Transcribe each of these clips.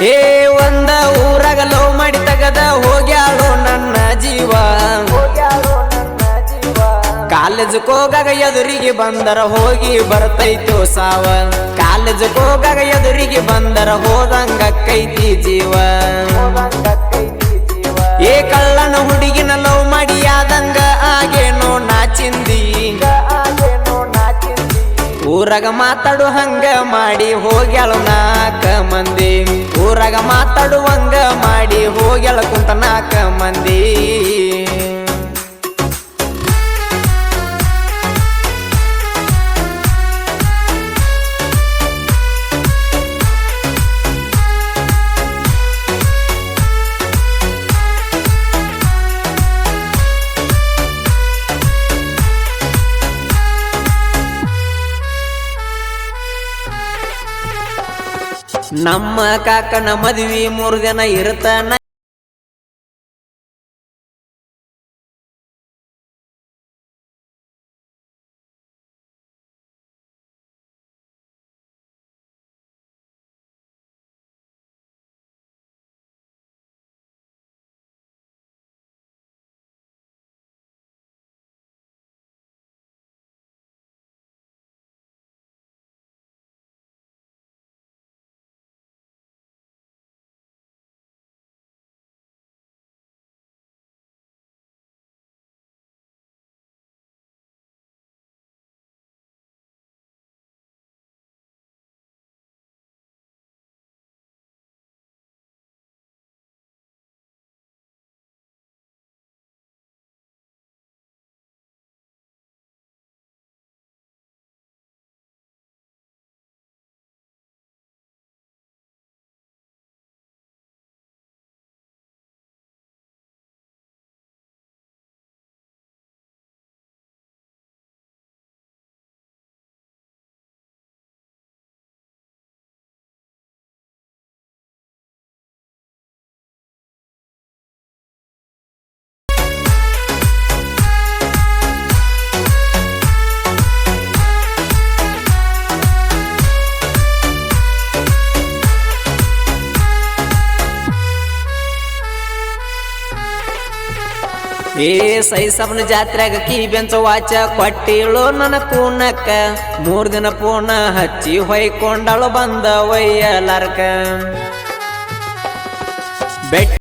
ಏ, ಒಂದ ಊರಾಗ ಲವ್ ಮಾಡಿ ತಗದ ಹೋಗ್ಯಾಳು ನನ್ನ ಜೀವ. ಕಾಲೇಜ್ ಹೋಗಾಗ ಎದುರಿಗೆ ಬಂದರ ಹೋಗಿ ಬರ್ತೈತು ಸಾವ. ಕಾಲೇಜ್ ಹೋಗಾಗ ಎದುರಿಗೆ ಬಂದರ ಹೋದಂಗ ಕೈತಿ ಜೀವ. ಏ, ಕಳ್ಳನ ಹುಡುಗಿನ ಲವ್ ಮಾಡಿ ಆದಂಗ ಆಗೇನೋ ನಾಚಿಂದಿ ಊರಾಗ ಮಾತಾಡು ಹಂಗ ಮಾಡಿ ಹೋಗ್ಯಾಳ ನಾಕ ಮಂದಿ. ಊರಾಗ ಮಾತಾಡುವಂಗ ಮಾಡಿ ಹೋಗ್ಯಾಳ ಕುಂತ ನಾಕ ಮಂದಿ. ನಮ್ಮ ಕಾಕನ ಮದ್ವಿ ಮೂರು ದಿನ ಇರ್ತಾನ ಏ ಸೈಸಬ್ನ ಜಾತ್ರೆಗ ಕೀ ಬೆಂಚ ವಾಚ ಕೊಟ್ಟಿಳು ನನ್ನ ಕೂನಕ್ಕ ಮೂರ್ ದಿನ ಪೂರ್ಣ ಹಚ್ಚಿ ಹೊಯ್ಕೊಂಡಳು ಬಂದ ಒಯ್ಯಲಾರ್ಕ ಬೆಟ್ಟ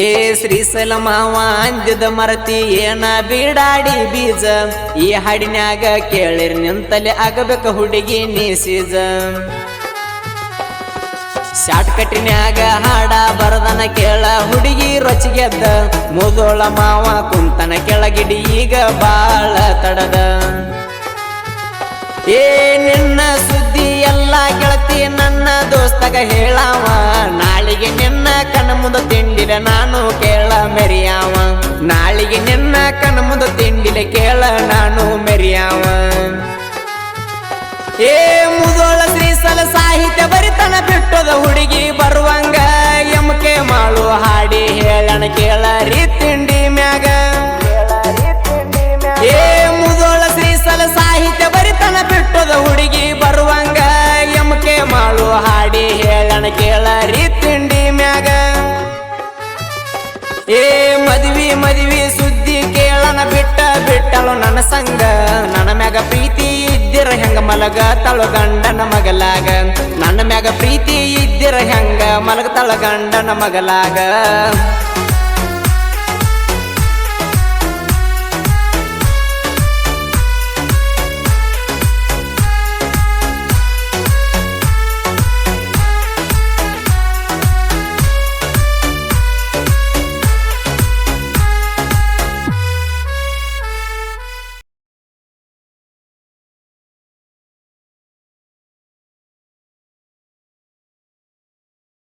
ಏ ಶ್ರೀ ಮಾವ ಅಂದಿದ ಮರತಿ ಏನ ಬೀಡಾಡಿ ಬೀಜ? ಈ ಹಾಡಿನ್ಯಾಗ ಕೇಳಿರ್ ನಿಂತಲೆ ಆಗಬೇಕ ಹುಡುಗಿ ನೀಸೀಜ. ಶಾರ್ಟ್ ಕಟ್ಟಿನ್ಯಾಗ ಹಾಡ ಬರದನ ಕೇಳ ಹುಡುಗಿ ರೊಚ್ಚಿಗೆದ್ದ ಮುದೋಳ ಮಾವ ಕುಂತನ ಕೆಳಗಿಡಿ ಈಗ ಬಾಳ ತಡದ. ಏ ನಿನ್ನ ಸುದ್ದಿ ಎಲ್ಲ ಗೆಳತಿ ನನ್ನ ದೋಸ್ತಗ ಹೇಳಾವ. ನಾಳಿಗೆ ನಿನ್ನ ಕಣ ಮುಂದ ತಿಂಡಿಲ ನಾನು ಕೇಳ ಮೆರಿಯಾವ. ನಾಳಿಗೆ ನಿನ್ನ ಕಣ ಮುಂದ ತಿಂಡಿಲ ಕೇಳ ನಾನು ಮೆರಿಯಾವ. ಏ ಮುದೋಳ ಶ್ರೀಸಲ ಸಾಹಿತ್ಯ ಬರಿತನ ಬಿಟ್ಟದ ಹುಡುಗಿ ಬರುವಂಗ ಎಮಕೆ ಮಾಡು ಹಾಡಿ ಹೇಳಣ ಕೇಳ ರೀ ತಿಂಡಿ ಮ್ಯಾಗ. ಏ ಮುದೋಳ ಶ್ರೀಸಲ ಸಾಹಿತ್ಯ ಬರಿತನ ಬಿಟ್ಟದ ಹುಡುಗಿ ಬರುವಂಗ ಎಮಕೆ ಮಾಡು ಹಾಡಿ ಹೇಳಣ ಕೇಳ ರೀ ಸಂಗ, ನನ್ನ ಮ್ಯಾಗ ಪ್ರೀತಿ ಇದ್ದಿರ ಹೆಂಗ ಮಲಗ ತಳ ಗಂಡನ ಮಗಲಾಗ. ನನ್ನ ಮ್ಯಾಗ ಪ್ರೀತಿ ಇದ್ದಿರ ಹೆಂಗ ಮಲಗ ತಳ ಗಂಡನ ಮಗಲಾಗ.